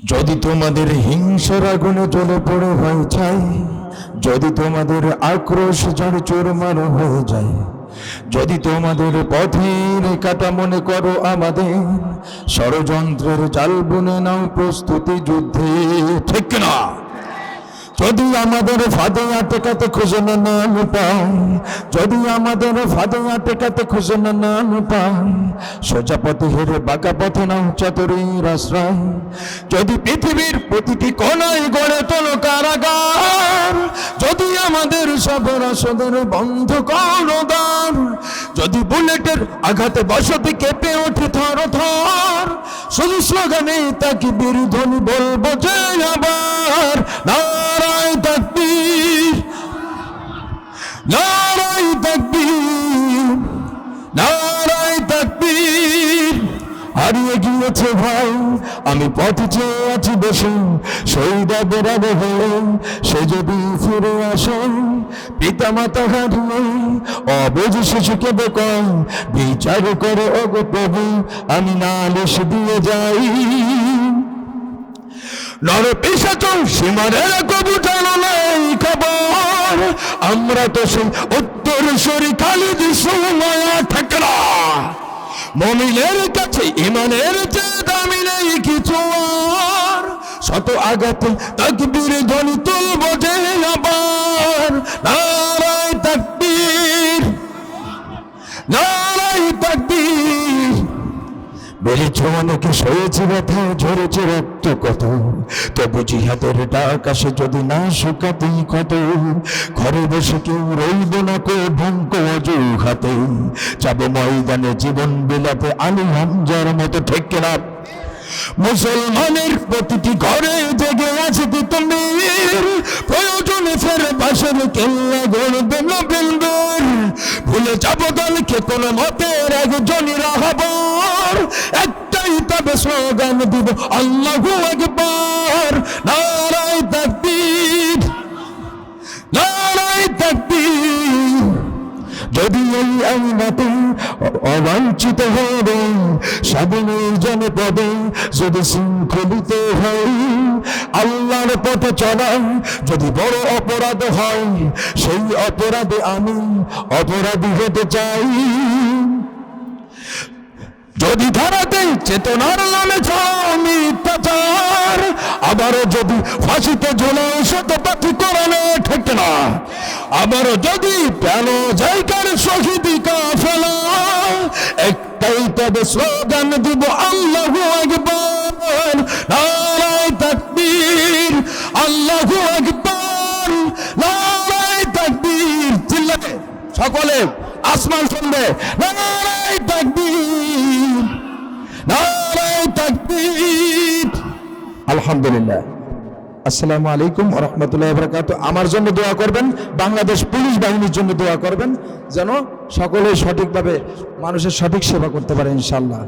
যদি তোমাদের হিংসার আগুনে জ্বলে পড়ে হয়ে যায় যদি তোমাদের আক্রোশ ঝড় চোরমার হয়ে যায়, যদি তোমাদের পথের কাটা মনে করো আমাদের, ষড়যন্ত্রের জাল বুনে নাও প্রস্তুতি যুদ্ধে, ঠিক না যদি আমাদের ফাঁদে আটেকাতে খুঁজে না পাই যদি আমাদের ফাঁদে আটেকাতে খুঁজে না পাই সোজা পথে হেরে বাঁকা পথে নাও চাতুরীর আশ্রয়। যদি পৃথিবীর প্রতিটি কোনায় গড়ে তোলো কারাগার। যদি আমাদের সবর আসদের বন্ধ করো দ্বার। যদি বুলেটের আঘাতে বসতি কেঁপে ওঠে থর থর। শুধু স্লোগানে তাকে বিরোধনী বলব যে আবার। নারায় তাকবীর। নারায় তাকবীর। নারায় তাকবীর। হারিয়ে গিয়েছে ভাই, আমি পথে চেয়ে আছি বসে। শহীদা বেড়াবে হয়ে। সে যদি ফিরে আসে পিতা মাতা হারিয়ে অবুঝ শিশুকে বেকয় বিচার করে ওগো প্রভু, আমি নালিশ দিয়ে যাই। নর পিসাচল সীমারের কবু জানো নাই খবর। আমরা তো সেই উত্তর খালি মায়া ঠাকরা। মমিনের কাছে ইমানের চেয়ে দামি নেই কিছু আর। শত আঘাতে তাকবীর ধ্বনি তুলব যে আবার। নারায় তাকবীর। তাকবীর বেড়েছ অনেকে সয়েছে ব্যথা? ঝরেছে রক্ত কত তবু জিহাদের ডাক আসে যদি না শুকাতে কত ঘরে বসে কেউ রইব না কো ভঙ্ক যাবে ময়দানে জীবন বিলাতে আলী হামজার মতো ঠেকে না মুসলমানের প্রতিটি ঘরে জেগে আছে তিতমির প্রয়োজনে ফের পাশের কেল্লা দলকে কোন মতের একজনই রাহবর একটাই তবে স্লোগান দিব, আল্লাহু আকবার। নারায় তাকবীর নারায় তাকবীর। যদি এই আইনাতে অবাঞ্ছিত হবে স্বাধীনের জনপদে যদি শৃঙ্খলিত হয় আল্লাহর পথে চলা যদি বড় অপরাধ হয়, সেই অপরাধে আমি অপরাধী হতে চাই। যদি ধরাতে চেতনার নামে মিথ্যাচার আবারও যদি ফাঁসিতে ঝোলাও শত পাখি কোরআনে ঠিক না, আবারও যদি প্যান জায়গার শহীদি কাফেলা, একটাই তবে স্লোগান দিব, আল্লাহ আকবর। তাকবীর সকলে আসমান শুনবে। তাকবীর তাকবীর। আলহামদুলিল্লাহ। আসসালামু আলাইকুম রহমতুল্লাহ বরকাত আমার জন্য দোয়া করবেন, বাংলাদেশ পুলিশ বাহিনীর জন্য দোয়া করবেন, যেন সকলে সঠিকভাবে মানুষের সঠিক সেবা করতে পারে ইনশাল্লাহ